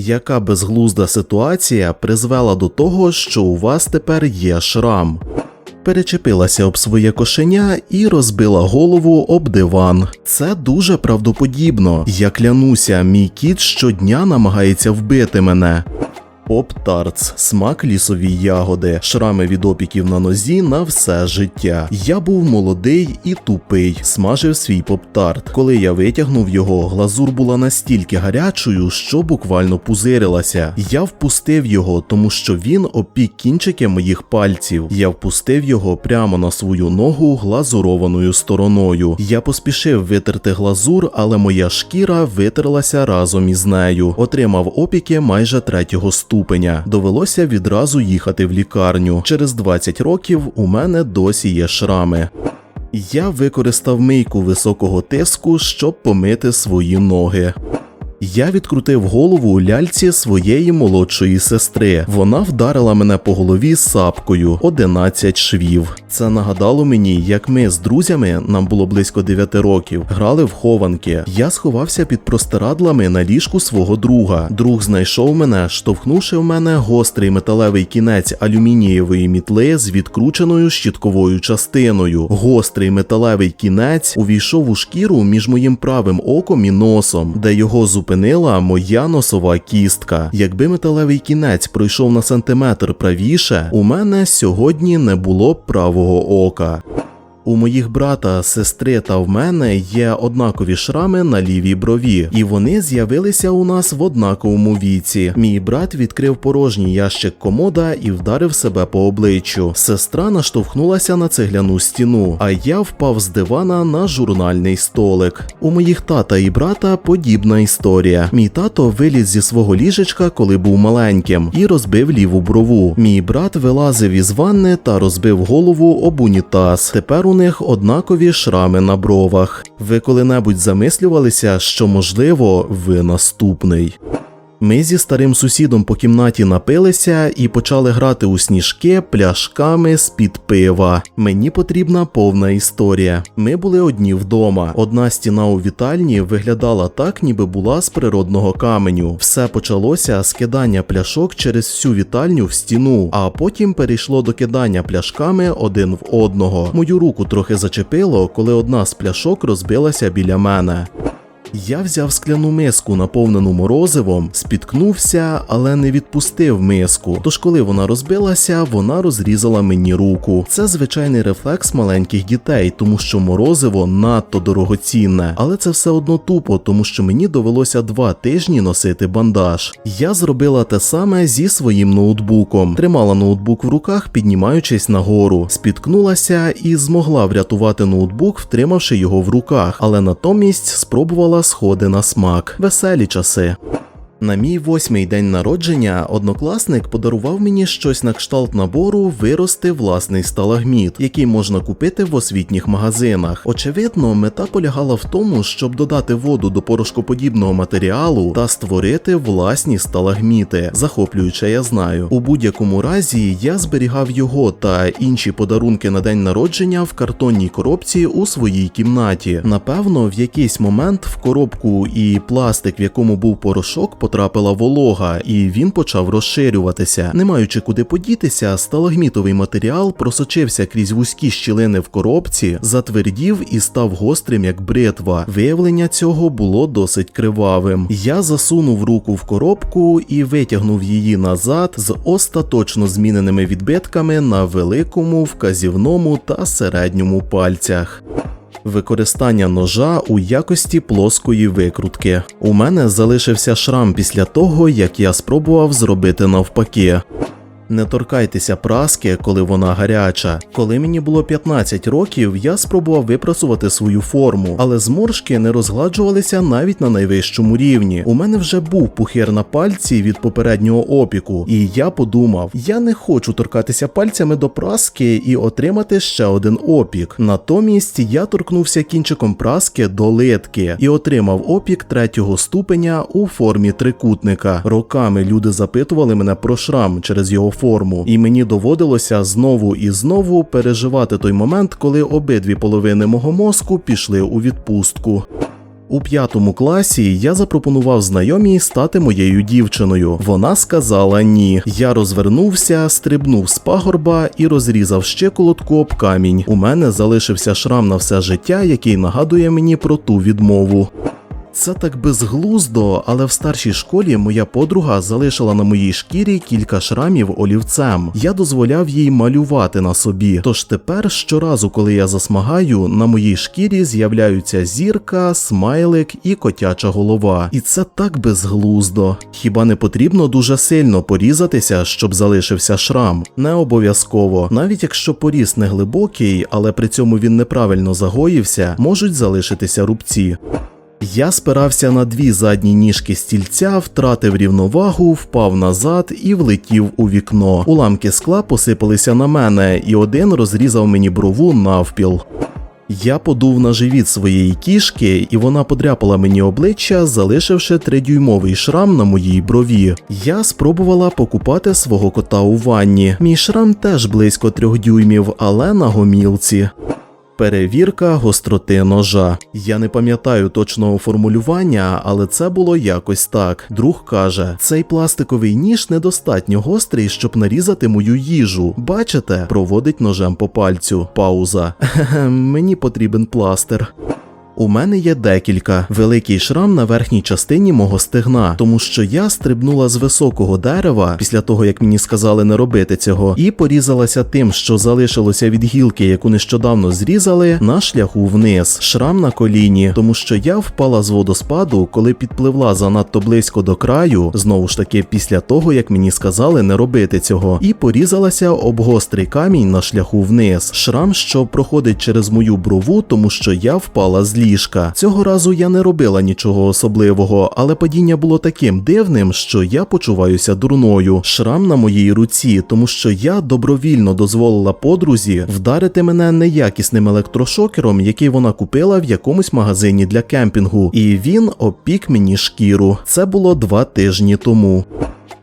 Яка безглузда ситуація призвела до того, що у вас тепер є шрам? Перечепилася об своє кошеня і розбила голову об диван. Це дуже правдоподібно. Я клянуся, мій кіт щодня намагається вбити мене. Поп-тартс, смак лісові ягоди, шрами від опіків на нозі на все життя. Я був молодий і тупий, смажив свій поп-тарт. Коли я витягнув його, глазур була настільки гарячою, що буквально пузирилася. Я впустив його, тому що він опік кінчики моїх пальців. Я впустив його прямо на свою ногу глазурованою стороною. Я поспішив витерти глазур, але моя шкіра витерлася разом із нею. Отримав опіки майже третього ступеня. Довелося відразу їхати в лікарню. Через 20 років у мене досі є шрами. Я використав мийку високого тиску, щоб помити свої ноги. Я відкрутив голову ляльці своєї молодшої сестри. Вона вдарила мене по голові сапкою 11 швів. Це нагадало мені, як ми з друзями, нам було близько 9 років, грали в хованки. Я сховався під простирадлами на ліжку свого друга. Друг знайшов мене, штовхнувши в мене гострий металевий кінець алюмінієвої мітли з відкрученою щітковою частиною. Гострий металевий кінець увійшов у шкіру між моїм правим оком і носом, де його зупинила моя носова кістка. Якби металевий кінець пройшов на сантиметр правіше, у мене сьогодні не було правого ока. У моїх брата, сестри та в мене є однакові шрами на лівій брові, і вони з'явилися у нас в однаковому віці. Мій брат відкрив порожній ящик комода і вдарив себе по обличчю. Сестра наштовхнулася на цегляну стіну, а я впав з дивана на журнальний столик. У моїх тата і брата подібна історія. Мій тато виліз зі свого ліжечка, коли був маленьким, і розбив ліву брову. Мій брат вилазив із ванни та розбив голову об унітаз. Тепер у них однакові шрами на бровах. Ви коли-небудь замислювалися, що можливо ви наступний. Ми зі старим сусідом по кімнаті напилися і почали грати у сніжки пляшками з-під пива. Мені потрібна повна історія. Ми були одні вдома. Одна стіна у вітальні виглядала так, ніби була з природного каменю. Все почалося з кидання пляшок через всю вітальню в стіну, а потім перейшло до кидання пляшками один в одного. Мою руку трохи зачепило, коли одна з пляшок розбилася біля мене. Я взяв скляну миску, наповнену морозивом, спіткнувся, але не відпустив миску. Тож, коли вона розбилася, вона розрізала мені руку. Це звичайний рефлекс маленьких дітей, тому що морозиво надто дорогоцінне. Але це все одно тупо, тому що мені довелося два тижні носити бандаж. Я зробила те саме зі своїм ноутбуком. Тримала ноутбук в руках, піднімаючись нагору, спіткнулася і змогла врятувати ноутбук, втримавши його в руках, але натомість спробувала сходи на смак. Веселі часи. На мій восьмий день народження однокласник подарував мені щось на кшталт набору вирости власний сталагміт, який можна купити в освітніх магазинах. Очевидно, мета полягала в тому, щоб додати воду до порошкоподібного матеріалу та створити власні сталагміти. Захоплююче, я знаю. У будь-якому разі я зберігав його та інші подарунки на день народження в картонній коробці у своїй кімнаті. Напевно, в якийсь момент в коробку і пластик, в якому був порошок, потрапила волога, і він почав розширюватися. Не маючи куди подітися, сталагмітовий матеріал просочився крізь вузькі щілини в коробці, затвердів і став гострим як бритва. Виявлення цього було досить кривавим. Я засунув руку в коробку і витягнув її назад з остаточно зміненими відбитками на великому, вказівному та середньому пальцях. Використання ножа у якості плоскої викрутки. У мене залишився шрам після того, як я спробував зробити навпаки. Не торкайтеся праски, коли вона гаряча. Коли мені було 15 років, я спробував випрасувати свою форму, але зморшки не розгладжувалися навіть на найвищому рівні. У мене вже був пухир на пальці від попереднього опіку, і я подумав: я не хочу торкатися пальцями до праски і отримати ще один опік. Натомість я торкнувся кінчиком праски до литки і отримав опік третього ступеня у формі трикутника. Роками люди запитували мене про шрам через його форму, і мені доводилося знову і знову переживати той момент, коли обидві половини мого мозку пішли у відпустку. У п'ятому класі я запропонував знайомій стати моєю дівчиною. Вона сказала ні. Я розвернувся, стрибнув з пагорба і розрізав щиколотку об камінь. У мене залишився шрам на все життя, який нагадує мені про ту відмову. Це так безглуздо, але в старшій школі моя подруга залишила на моїй шкірі кілька шрамів олівцем. Я дозволяв їй малювати на собі. Тож тепер щоразу, коли я засмагаю, на моїй шкірі з'являються зірка, смайлик і котяча голова. І це так безглуздо. Хіба не потрібно дуже сильно порізатися, щоб залишився шрам? Не обов'язково. Навіть якщо поріз не глибокий, але при цьому він неправильно загоївся, можуть залишитися рубці. Я спирався на дві задні ніжки стільця, втратив рівновагу, впав назад і влетів у вікно. Уламки скла посипалися на мене, і один розрізав мені брову навпіл. Я подув на живіт своєї кішки, і вона подряпала мені обличчя, залишивши тридюймовий шрам на моїй брові. Я спробувала покупати свого кота у ванні. Мій шрам теж близько трьох дюймів, але на гомілці. Перевірка гостроти ножа. Я не пам'ятаю точного формулювання, але це було якось так. Друг каже: цей пластиковий ніж недостатньо гострий, щоб нарізати мою їжу. Бачите, проводить ножем по пальцю. Пауза. Мені потрібен пластир. У мене є декілька великий шрам на верхній частині мого стегна, тому що я стрибнула з високого дерева після того, як мені сказали не робити цього, і порізалася тим, що залишилося від гілки, яку нещодавно зрізали, на шляху вниз. Шрам на коліні, тому що я впала з водоспаду, коли підпливла занадто близько до краю, знову ж таки, після того як мені сказали не робити цього, і порізалася об гострий камінь на шляху вниз. Шрам, що проходить через мою брову, тому що я впала з ліжка. Цього разу я не робила нічого особливого, але падіння було таким дивним, що я почуваюся дурною. Шрам на моїй руці, тому що я добровільно дозволила подрузі вдарити мене неякісним електрошокером, який вона купила в якомусь магазині для кемпінгу, і він опік мені шкіру. Це було два тижні тому.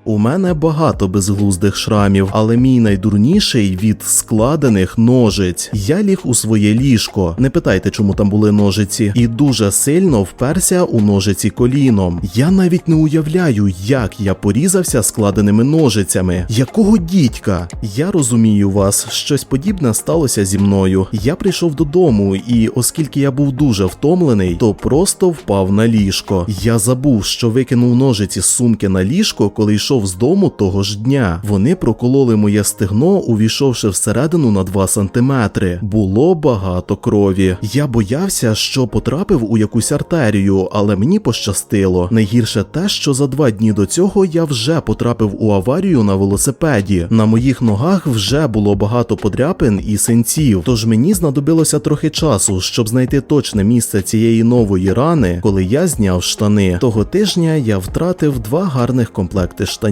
У мене багато безглуздих шрамів, але мій найдурніший від складених ножиць. Я ліг у своє ліжко. Не питайте, чому там були ножиці, і дуже сильно вперся у ножиці коліном. Я навіть не уявляю, як я порізався складеними ножицями. Якого дідька? Я розумію вас, щось подібне сталося зі мною. Я прийшов додому, і оскільки я був дуже втомлений, то просто впав на ліжко. Я забув, що викинув ножиці з сумки на ліжко, коли йшов з дому того ж дня. Вони прокололи моє стегно, увійшовши всередину на 2 сантиметри. Було багато крові. Я боявся, що потрапив у якусь артерію, але мені пощастило. Найгірше те, що за два дні до цього я вже потрапив у аварію на велосипеді. На моїх ногах вже було багато подряпин і синців. Тож мені знадобилося трохи часу, щоб знайти точне місце цієї нової рани, коли я зняв штани. Того тижня я втратив два гарних комплекти штанів.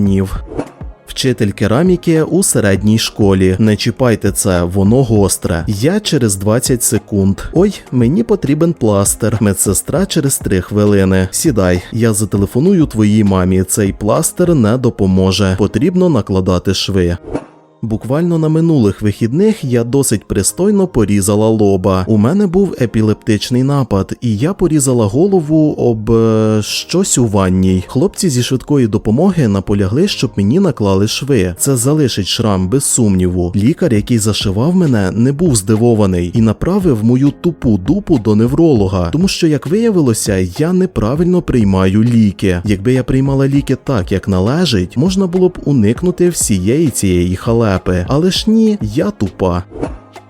Вчитель кераміки у середній школі. Не чіпайте це, воно гостре. Я через 20 секунд. Ой, мені потрібен пластир. Медсестра через 3 хвилини. Сідай, я зателефоную твоїй мамі. Цей пластир не допоможе. Потрібно накладати шви. Буквально на минулих вихідних я досить пристойно порізала лоба. У мене був епілептичний напад, і я порізала голову об е, щось у ванній. Хлопці зі швидкої допомоги наполягли, щоб мені наклали шви. Це залишить шрам без сумніву. Лікар, який зашивав мене, не був здивований і направив мою тупу дупу до невролога, тому що, як виявилося, я неправильно приймаю ліки. Якби я приймала ліки так, як належить, можна було б уникнути всієї цієї халепи. Але ж ні, я тупа.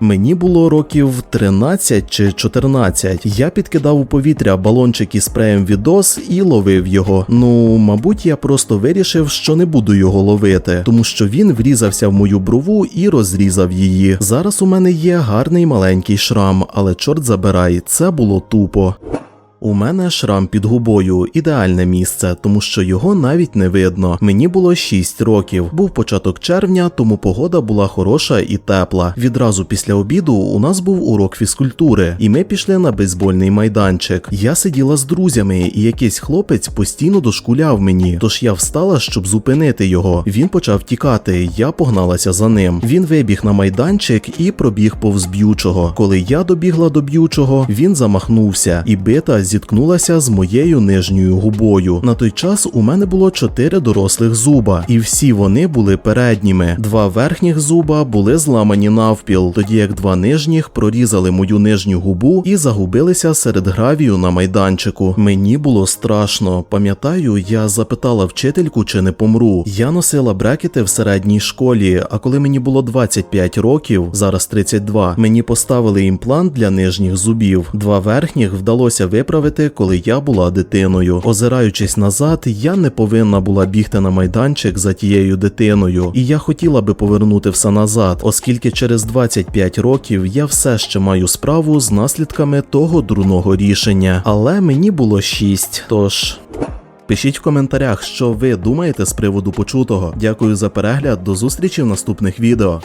Мені було років 13 чи 14. Я підкидав у повітря балончик із спреєм відос і ловив його. Ну, мабуть, я просто вирішив, що не буду його ловити, тому що він врізався в мою брову і розрізав її. Зараз у мене є гарний маленький шрам, але чорт забирай, це було тупо. У мене шрам під губою ідеальне місце, тому що його навіть не видно. Мені було 6 років. Був початок червня, тому погода була хороша і тепла. Відразу після обіду у нас був урок фізкультури, і ми пішли на бейсбольний майданчик. Я сиділа з друзями, і якийсь хлопець постійно дошкуляв мені. Тож я встала, щоб зупинити його. Він почав тікати. Я погналася за ним. Він вибіг на майданчик і пробіг повз б'ючого. Коли я добігла до б'ючого, він замахнувся, і бита зі зіткнулася з моєю нижньою губою. На той час у мене було чотири дорослих зуба, і всі вони були передніми. Два верхніх зуба були зламані навпіл, тоді як два нижніх прорізали мою нижню губу і загубилися серед гравію на майданчику. Мені було страшно. Пам'ятаю, я запитала вчительку, чи не помру. Я носила брекети в середній школі, а коли мені було 25 років, зараз 32, мені поставили імплант для нижніх зубів. Два верхніх вдалося виправити, коли я була дитиною. Озираючись назад, я не повинна була бігти на майданчик за тією дитиною, і я хотіла би повернути все назад, оскільки через 25 років я все ще маю справу з наслідками того дурного рішення. Але мені було 6, тож. Пишіть в коментарях, що ви думаєте з приводу почутого. Дякую за перегляд, до зустрічі в наступних відео.